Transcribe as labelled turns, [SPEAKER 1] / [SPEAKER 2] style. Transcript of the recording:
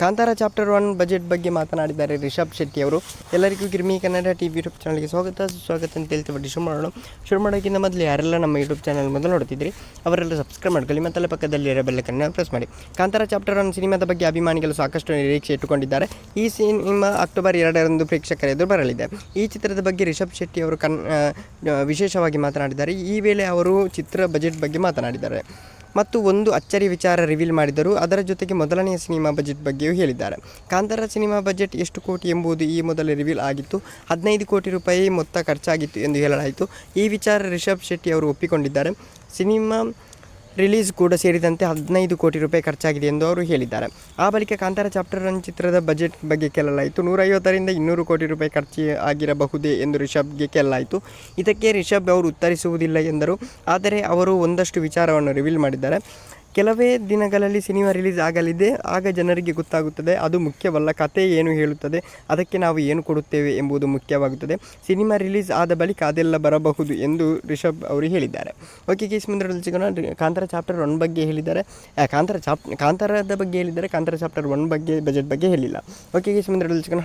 [SPEAKER 1] Kantara chapter one budget ಬಗ್ಗೆ ಮಾತನಾಡಿದ್ದಾರೆ ರಿಷಬ್ ಶೆಟ್ಟಿ ಅವರು. ಎಲ್ಲರಿಗೂ Girmi Kannada T V YouTube ಚಾನಲ್ಗೆ ಸ್ವಾಗತ. ಸುಸ್ವಾಗತ ಅಂತ ಹೇಳ್ತೀವಿ ಶುರು ಮಾಡೋಣ. ಶುರು ಮಾಡೋಕ್ಕಿಂತ ಮೊದಲು ಯಾರೆಲ್ಲ ನಮ್ಮ ಯೂಟ್ಯೂಬ್ ಚಾನಲ್ ಮೊದಲು ನೋಡ್ತಿದ್ರಿ, ಅವರೆಲ್ಲ ಸಬ್ಸ್ಕ್ರೈಬ್ ಮಾಡ್ಕೊಳ್ಳಿ ಮತ್ತೆಲ್ಲ ಪಕ್ಕದಲ್ಲಿ ಇರೋ ಬೆಲ್ಲಕ್ಕನ್ನು ಪ್ರೆಸ್ ಮಾಡಿ. ಕಾಂತಾರ ಚಾಪ್ಟರ್ ಒನ್ ಸಿನಿಮಾದ ಬಗ್ಗೆ ಅಭಿಮಾನಿಗಳು ಸಾಕಷ್ಟು ನಿರೀಕ್ಷೆ ಇಟ್ಟುಕೊಂಡಿದ್ದಾರೆ. ಈ ಸಿನಿಮಾ ಅಕ್ಟೋಬರ್ ಎರಡರಂದು ಪ್ರೇಕ್ಷಕರ ಎದುರು ಬರಲಿದೆ. ಈ ಚಿತ್ರದ ಬಗ್ಗೆ ರಿಷಬ್ ಶೆಟ್ಟಿ ಅವರು ಕನ್ ವಿಶೇಷವಾಗಿ ಮಾತನಾಡಿದ್ದಾರೆ. ಈ ವೇಳೆ ಅವರು ಚಿತ್ರ, ಬಜೆಟ್ ಬಗ್ಗೆ ಮಾತನಾಡಿದ್ದಾರೆ. ಮತ್ತು ಒಂದು ಅಚ್ಚರಿ ವಿಚಾರ ರಿವೀಲ್ ಮಾಡಿದರು. ಅದರ ಜೊತೆಗೆ ಮೊದಲನೆಯ ಸಿನಿಮಾ ಬಜೆಟ್ ಬಗ್ಗೆಯೂ ಹೇಳಿದ್ದಾರೆ. ಕಾಂತಾರ ಸಿನಿಮಾ ಬಜೆಟ್ ಎಷ್ಟು ಕೋಟಿ ಎಂಬುದು ಈ ಮೊದಲೇ ರಿವೀಲ್ ಆಗಿತ್ತು. ಹದಿನೈದು ಕೋಟಿ ರೂಪಾಯಿ ಮೊತ್ತ ಖರ್ಚಾಗಿತ್ತು ಎಂದು ಹೇಳಲಾಯಿತು. ಈ ವಿಚಾರ ರಿಷಬ್ ಶೆಟ್ಟಿ ಅವರು ಒಪ್ಪಿಕೊಂಡಿದ್ದಾರೆ. ಸಿನಿಮಾ ರಿಲೀಸ್ ಕೂಡ ಸೇರಿದಂತೆ ಹದಿನೈದು ಕೋಟಿ ರೂಪಾಯಿ ಖರ್ಚಾಗಿದೆ ಎಂದು ಅವರು ಹೇಳಿದ್ದಾರೆ. ಆ ಬಳಿಕ ಕಾಂತಾರ ಚಾಪ್ಟರ್ ರನ್ ಚಿತ್ರದ ಬಜೆಟ್ ಬಗ್ಗೆ ಕೇಳಲಾಯಿತು. ನೂರೈವತ್ತರಿಂದ ಇನ್ನೂರು ಕೋಟಿ ರೂಪಾಯಿ ಖರ್ಚು ಆಗಿರಬಹುದೇ ಎಂದು ರಿಷಬ್ಗೆ ಕೇಳಲಾಯಿತು. ಇದಕ್ಕೆ ರಿಷಬ್ ಅವರು ಉತ್ತರಿಸುವುದಿಲ್ಲ ಎಂದರು. ಆದರೆ ಅವರು ಒಂದಷ್ಟು ವಿಚಾರವನ್ನು ರಿವೀಲ್ ಮಾಡಿದ್ದಾರೆ. ಕೆಲವೇ ದಿನಗಳಲ್ಲಿ ಸಿನಿಮಾ ರಿಲೀಸ್ ಆಗಲಿದೆ, ಆಗ ಜನರಿಗೆ ಗೊತ್ತಾಗುತ್ತದೆ, ಅದು ಮುಖ್ಯವಲ್ಲ, ಕತೆ ಏನು ಹೇಳುತ್ತದೆ, ಅದಕ್ಕೆ ನಾವು ಏನು ಕೊಡುತ್ತೇವೆ ಎಂಬುದು ಮುಖ್ಯವಾಗುತ್ತದೆ. ಸಿನಿಮಾ ರಿಲೀಸ್ ಆದ ಬಳಿಕ ಅದೆಲ್ಲ ಬರಬಹುದು ಎಂದು ರಿಷಬ್ ಅವರು ಹೇಳಿದ್ದಾರೆ. ಓಕೆ ಕೇಸ್ ಮುಂದೆ ಸಿಗೋಣ, ಕಾಂತಾರ ಚಾಪ್ಟರ್ ಒನ್ ಬಗ್ಗೆ ಹೇಳಿದ್ದಾರೆ. ಕಾಂತಾರ ಚಾಪ್, ಕಾಂತಾರದ ಬಗ್ಗೆ ಹೇಳಿದ್ದಾರೆ, ಕಾಂತಾರ ಚಾಪ್ಟರ್ ಒನ್ ಬಗ್ಗೆ, ಬಜೆಟ್ ಬಗ್ಗೆ ಹೇಳಿಲ್ಲ. ಓಕೆ ಕೇಸ್ ಮುಂದೆ ಸಿಗೋಣ.